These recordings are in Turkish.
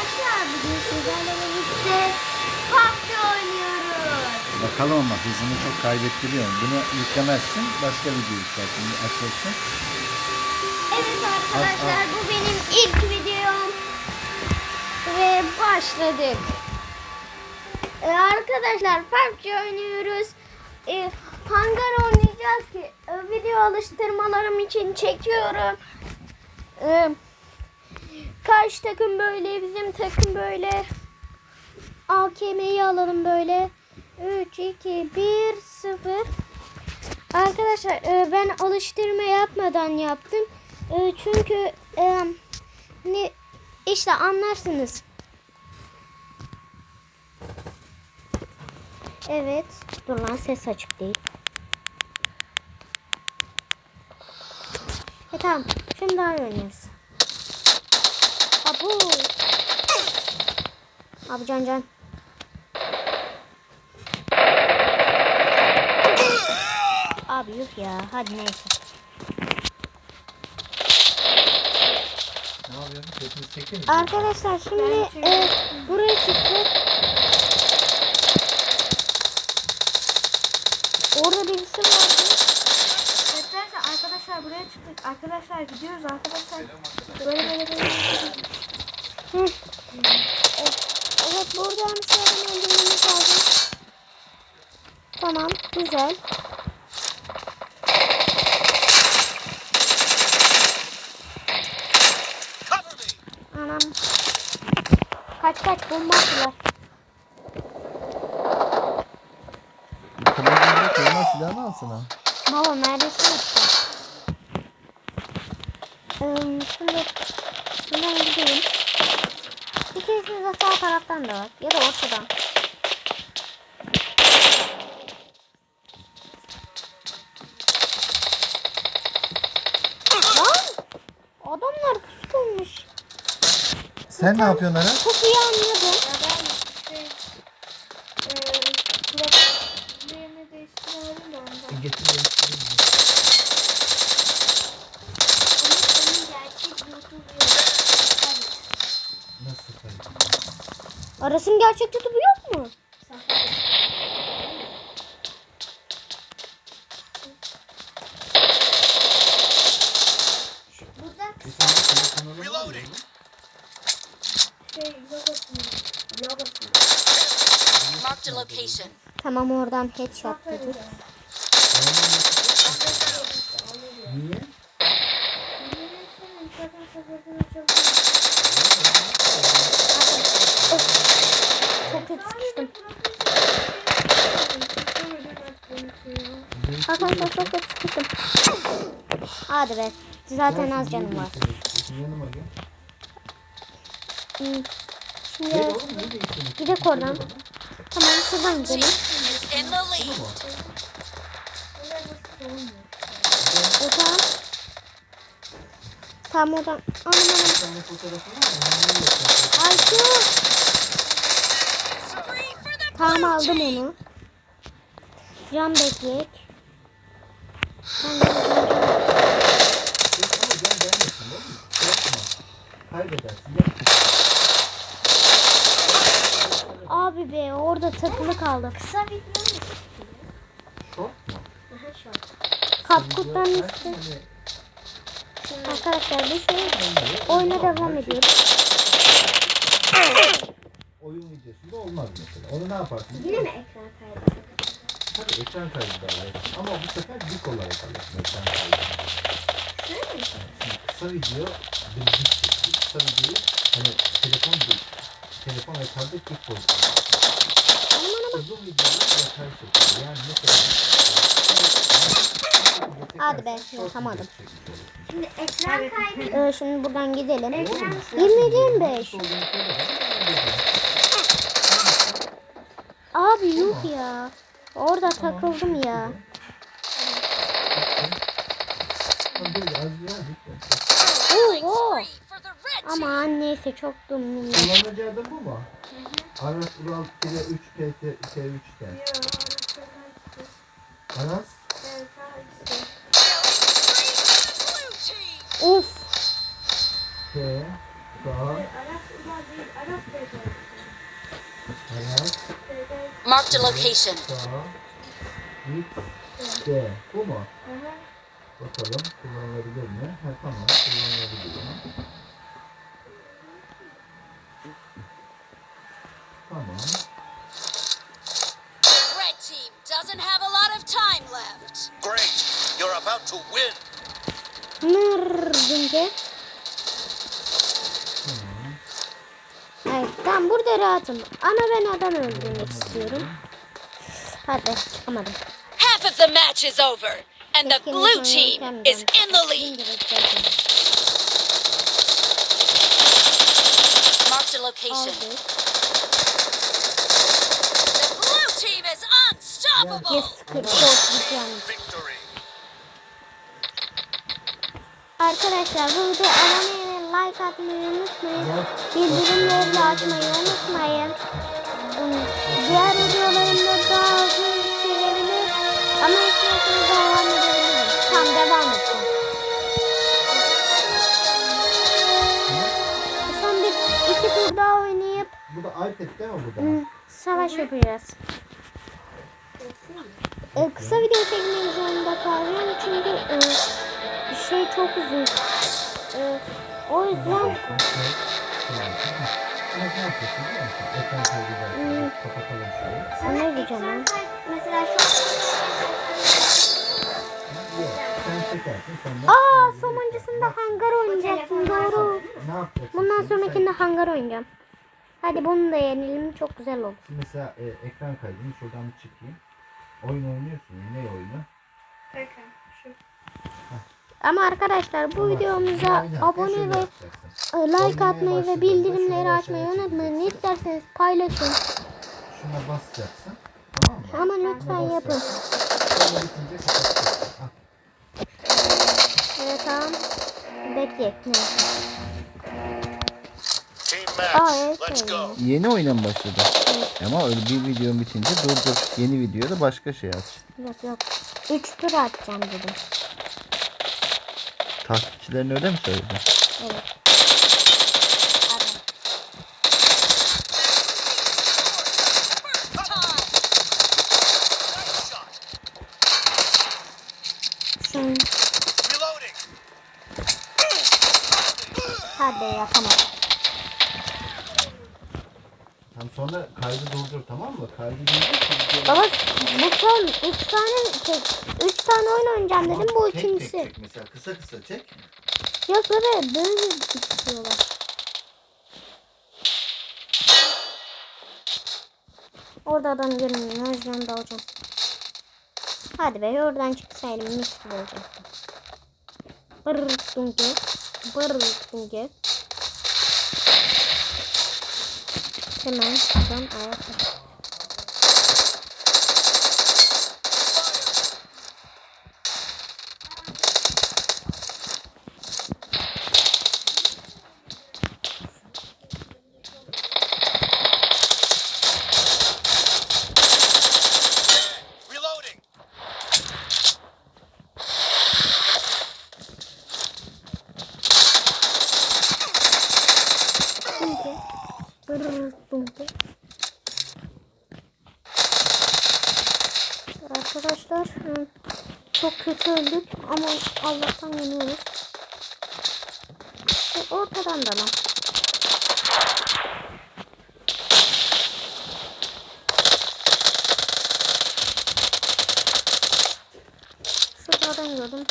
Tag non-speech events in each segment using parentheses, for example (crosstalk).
arkadaşlar bugün sizlerle birlikte PUBG oynuyoruz. Bakalım ama hızını çok kaybettiriyorum. Bunu yüklemezsin. Başka video yüklersin. Açarsın. Evet arkadaşlar bu benim ilk videom. Ve başladık. Ee, arkadaşlar PUBG oynuyoruz. Ee, hangar oynayacağız ki e, video alıştırmalarım için çekiyorum. Ee, karşı takım böyle bizim takım böyle. AKM'yi alalım böyle. 3, 2, 1, 0. Arkadaşlar e, ben alıştırma yapmadan yaptım. E, çünkü e, ne işte anlarsınız. Evet. Dur lan ses açık değil. E tamam. Şimdi daha oynarız. Abu. Abi can can. Abi yok ya. Hadi neyse. Ne yapıyorsun? Sesini çekin. Arkadaşlar şimdi e, buraya çıktık. Orada birisi vardı. Arkadaşlar buraya çıktık. Arkadaşlar gidiyoruz arkadaşlar. Böyle böyle böyle. Evet buradan şöyle öldürmemiz lazım. Tamam güzel. Anam. Kaç kaç bomba attılar. Kullanımda koyma silahını alsana. Baba neredesin işte? Ee, şimdi şuradan gideyim. İkisini de sağ taraftan da var. Ya da ortadan. Lan! Adamlar pusu koymuş. Sen ne yapıyorsun Aras? Pusuyu anladım. Ya ben şey eee kulaklarını değiştiremedim de ondan. Getir Onun, onun gerçek YouTube'u yok. Nasıl kayıt? Aras'ın gerçek tutubu yok mu? Burada Reloading. şey. Marked a location. Tamam oradan headshot dedik. Çok kötü sıkıştım. Arkadaşlar çok kötü sıkıştım. Hadi be. Zaten az canım var. Yanıma gel. Hmm. Şimdi gidek oradan. Tamam şuradan gidelim. Tamam. Tamam oradan. Anam anam. Ayşe. Tamam aldım onu. Can bekleyek. Ben de- Yok ama can vermesin değil mi? Korkma. Kaybedersin. Gel. Abi be orada takılı kaldık. Kısa video mu? Şort mu? Aha short. Kapkuttan üstü. Arkadaşlar biz oyuna devam ediyoruz. oyun videosunda olmaz mesela. Onu ne yaparsın? Yine mi ekran kaydı? Tabii ekran kaydı da alırsın. Ama bu sefer dik olarak alırsın ekran mi? Şimdi kısa video bir dik çekti. Kısa videoyu hani telefon dik. Telefon ekranda dik pozisyon. Uzun yatay çekiyor. Yani mesela Hadi be, yapamadım. Şimdi ekran kaydı. Ee, şimdi buradan gidelim. Ekran 20-25. Abi yuh ya. Orada takıldım ya. Oo. Aman neyse çok dumdum. Kullanıcı adı bu mu? Aras Ural bir de 3 PT 2 3 T. Aras? Uf. T. Daha. Aras. Mark the location. Daha. X. D. Bu mu? Bakalım kullanılabilir mi? Ha tamam kullanılabilir. bence. Evet ben burada rahatım. Ama ben adam öldürmek istiyorum. Hadi çıkamadım. Half of the match is over and the blue team is in the lead. Mark the location. The blue team is unstoppable. Yes, good. Arkadaşlar bu videoya abone ve like atmayı unutmayın. Bildirimleri açmayı unutmayın. Hmm, Diğer videolarımda daha uzun sürebilir. Ama istiyorsanız devam edebilirim. Tam devam edeceğim. Son bir iki tur daha oynayıp Bu da iPad değil mi bu da? hmm, savaş yapacağız. Ee, kısa video çekmek zorunda kalacağım çünkü e, şey çok uzun. E, o yüzden Ama ne? Ekran diyeceğim ben? Mesela şu. Aa sonuncusunda hangar oynayacaksın doğru. Bundan sonrakinde hangar oynayacağım. Hadi bunu da yenelim çok güzel olur. Şimdi mesela e, ekran kaydını şuradan bir çıkayım. Oyun oynuyorsun. Ne oyunu? şu Ama arkadaşlar bu videomuza abone ve like atmayı ve bildirimleri açmayı unutmayın. İsterseniz paylaşın. Şuna basacaksın. Tamam mı? Ama lütfen yapın. Evet tamam. Bekle. Aa, evet, Let's öyle. go. Yeni oyuna mı başladı? Ama öyle bir videon bitince durdur. Yeni videoda başka şey aç. Yok yok. 3 tur atacağım dedim. Takipçilerin öyle mi söyledi? Evet. Pardon. Time. Nice shot. Şun. Reloading. Hadi yapamadım. Tam sonra kaydı durdur tamam mı? Kaydı durdur. Baba bu son 3 tane tek 3 tane oyun oynayacağım Tamam, dedim bu tek tek ikincisi. çek mesela kısa kısa çek. Yok bebe böyle istiyorlar. Orada adam görünmüyor. O yüzden dalacağım. Hadi be oradan çıksaydım mis gibi olacaktı. Brrr dunke. Brrr dunke. Hemen adam ayakta. Reloading. Dunke. Brrr dunke. Arkadaşlar hı, çok kötü öldük ama Allah'tan yeniyoruz. Ve ortadan da lan. Şurada adam gördüm.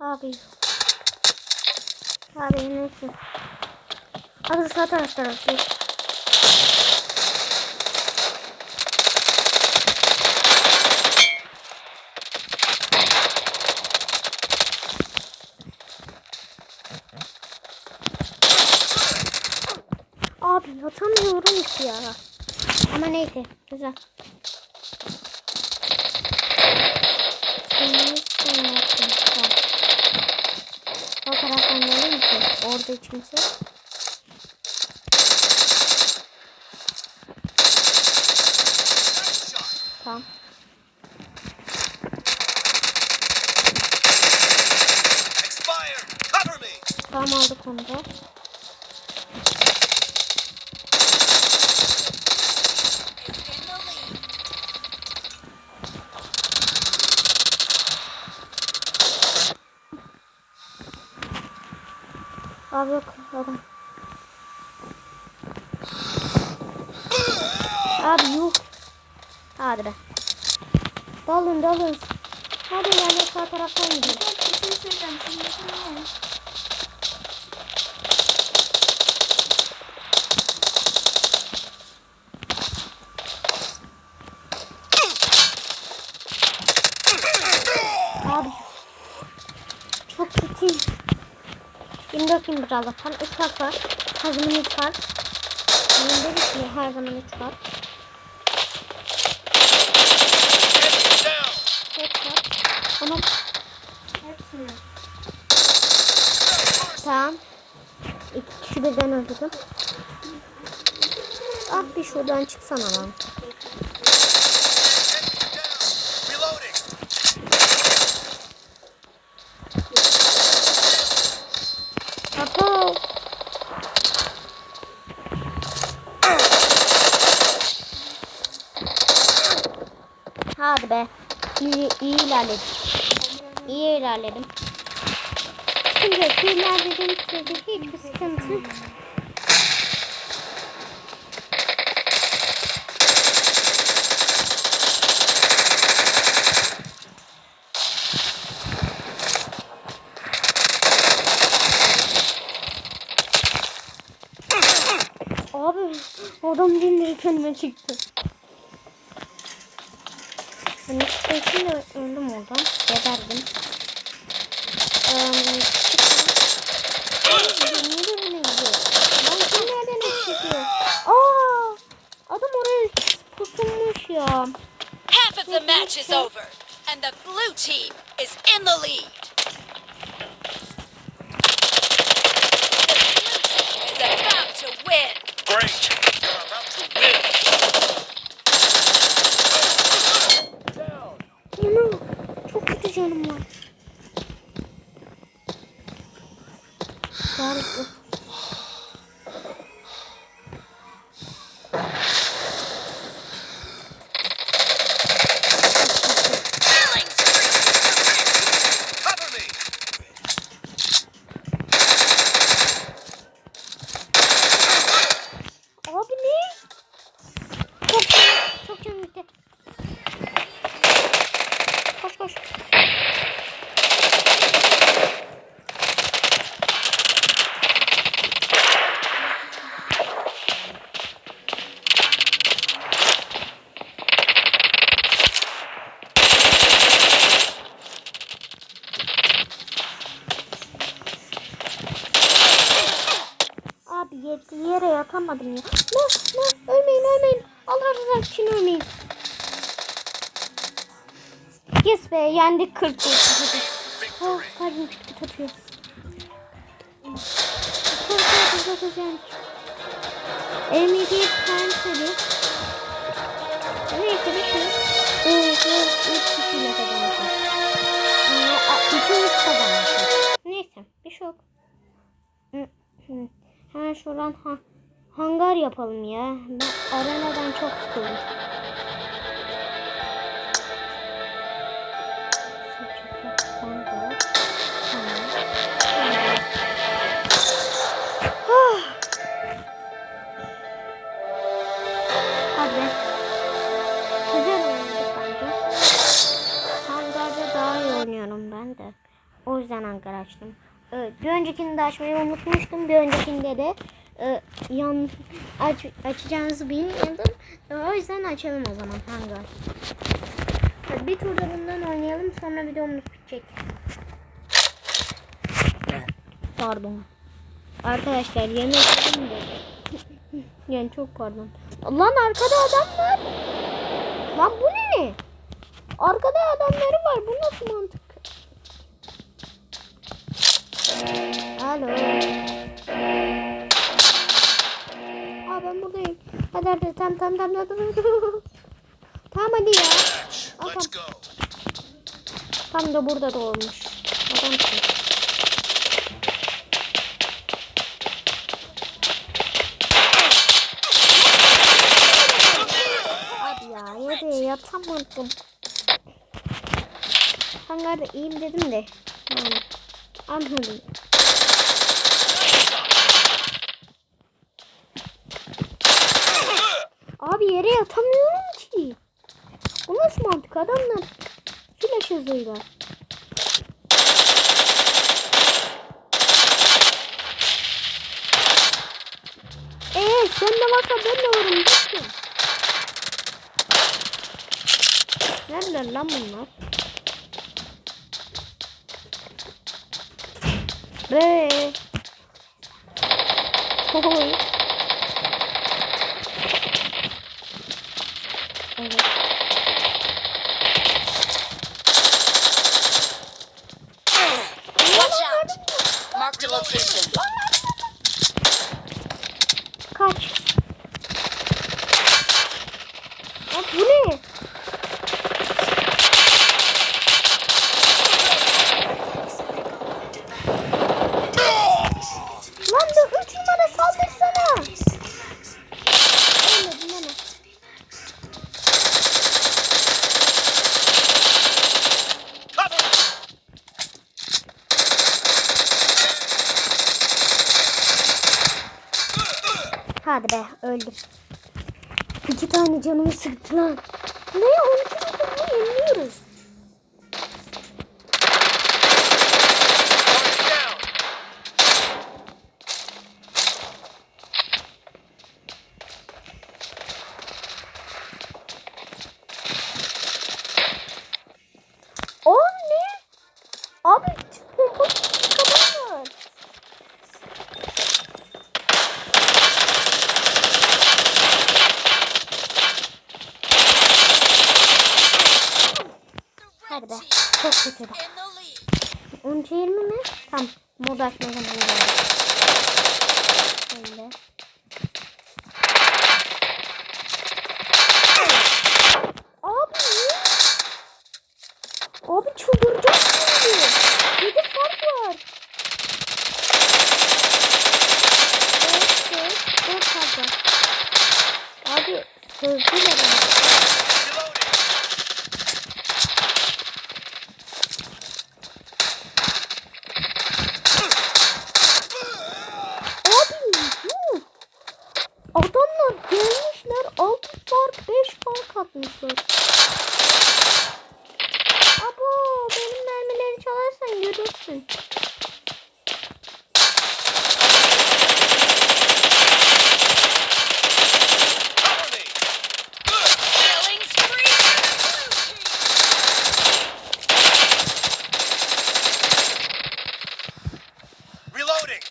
Abi. Abi neyse. Abi sağ taraf taraf. değil. Abi atamıyorum ki ya. Ama neyse güzel. O taraftan geleyim ki orada hiç kimse. yok. Nice shot. Tamam. Tamam aldık onu da. Is in the lead. Adam. Abi yok. Hadi be. Dalın dalın. Hadi yani sağ taraftan gidiyor. Bir şey söyleyeceğim. Şimdi ne? Abi. Çok kötü. 24 bin bir Allah'tan. Uçak var. Kazımın üç var. Benim dedik ki her zaman üç var. Ama Hepsini. tamam. İki kişi birden öldürdüm. Ah bir şuradan çıksana lan. Hadi be. İyi, iyi ilerledim. İyi ilerledim. Yok. İlerlediğim sürece hiçbir sıkıntı adam dinleri kendime çıktı. Ben öldüm oradan. Geberdim. Niye de gidiyor? Lan kim nereden çıkıyor? Aa! Adam oraya pusulmuş ya. Half of the match is over, and the blue team is in the lead. The blue team is about to win. Great. Yendik 40 Oh kalbim küt küt atıyor. Çok çok çok çok yendik. MVP Panther'i. Neyse bir şey. Oo, üç kişiyle kazanmışız. A- Üçümüz kazanmışız. Neyse bir şey yok. Hemen şuradan ha hangar yapalım ya. Ben arenadan çok sıkıldım. Yüzden hangar açtım. Bir öncekini de açmayı unutmuştum. Bir öncekinde de e, yan aç, açacağınızı bilmiyordum. O yüzden açalım o zaman hangar. Hadi bir turda bundan oynayalım sonra videomuz bitecek. Pardon. Arkadaşlar yemek yedim de. (laughs) yani çok pardon. Lan arkada adam var. Lan bu ne? Arkada adamları var. Bu nasıl mantık? Alo. Aa ben buradayım. Hadi hadi tam tam tam tam. (laughs) tamam hadi ya. Aa, tam. tam da burada doğmuş. Adamsın. Abi ya yedi yapamadım. Hangarda iyiyim dedim de. Yani anladım. Abi yere yatamıyorum ki. Bu nasıl mantık adamlar? Flash hızıyla. Eee sen de varsa ben de varım. Bakın. Nerede lan bunlar? Be. Oy. Evet. Watch out. Marked a location. Kaç. Ya bu ne? Lan bu üç numara saldırsana. Ölmedin deme. Cover me. Hadi be öldüm. İki tane canımı sıktı lan. Ne? 12 dokuzunu yeniliyoruz. Target down. O ne? Abi pompa kapağı var. Hadi be. Çok kötü. In the lead. 13 20 mi? Tamam. Mod açma zamanı geldi. Şöyle. Abi niye? Abi çıldıracağım şimdi. 7 fark var. 4 4 4 fark var. Abi sözlüler ama. Reloading. Abi yuh. Adamlar gelmişler 6 fark 5 fark atmışlar. Abo benim mermileri çalarsan görürsün. Cover me. Killing spree for the blue team. Reloading.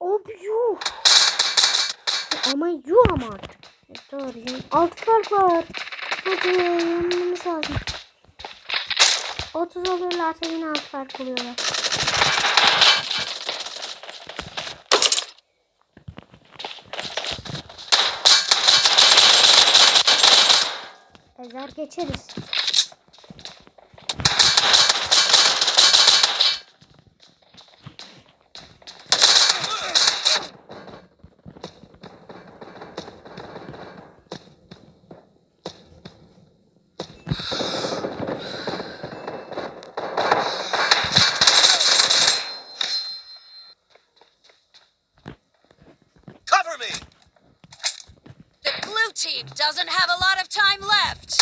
Abi yuh. Ama yuh ama artık. Doğru. yani Altı fark var. Hadi yenmemiz lazım. 30 olurlarsa yine altı fark oluyorlar. Ezer geçeriz. Cover me. The blue team doesn't have a lot of time left.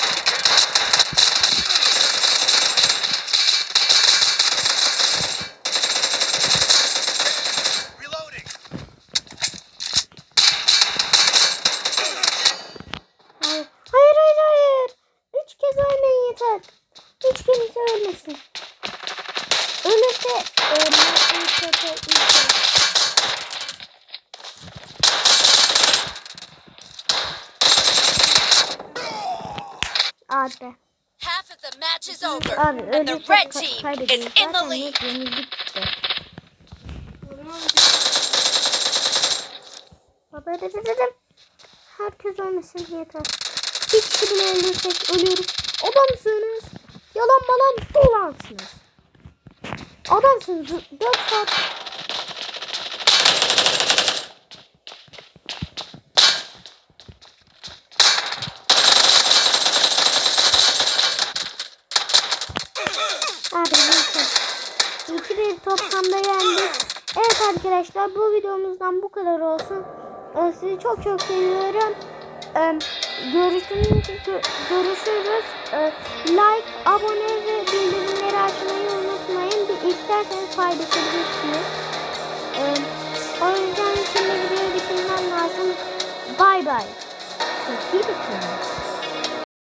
Reloading. Hayır, hayır, hayır, hayır. Üç kez ölmeyin yeter. Hiç kimse ölmesin. Ölürse ölmek ilk kötü ilk kötü. Abi. Half of the match is over, Ölürsek red ka- team is kaybediyoruz. in the Zaten lead. hep yenildik işte. Baba dedim dedim. Herkes ölmesin yeter. Bir kişi bile öldürsek ölüyoruz. Adamsınız. Yalan malan dolansınız. Adamsın. 4 saat. Abi neyse. 2-1 toplamda yendik. Evet arkadaşlar bu videomuzdan bu kadar olsun. Ee, Sizi çok çok seviyorum. Ee, Görüşürüz. görüşürüz. Ee, Like, abone ve bildirimleri açmayı unutmayın. Bir isterseniz paylaşabilirsiniz. O yüzden şimdi videoyu bitirmem lazım. Bay bay. Sevgili kalın.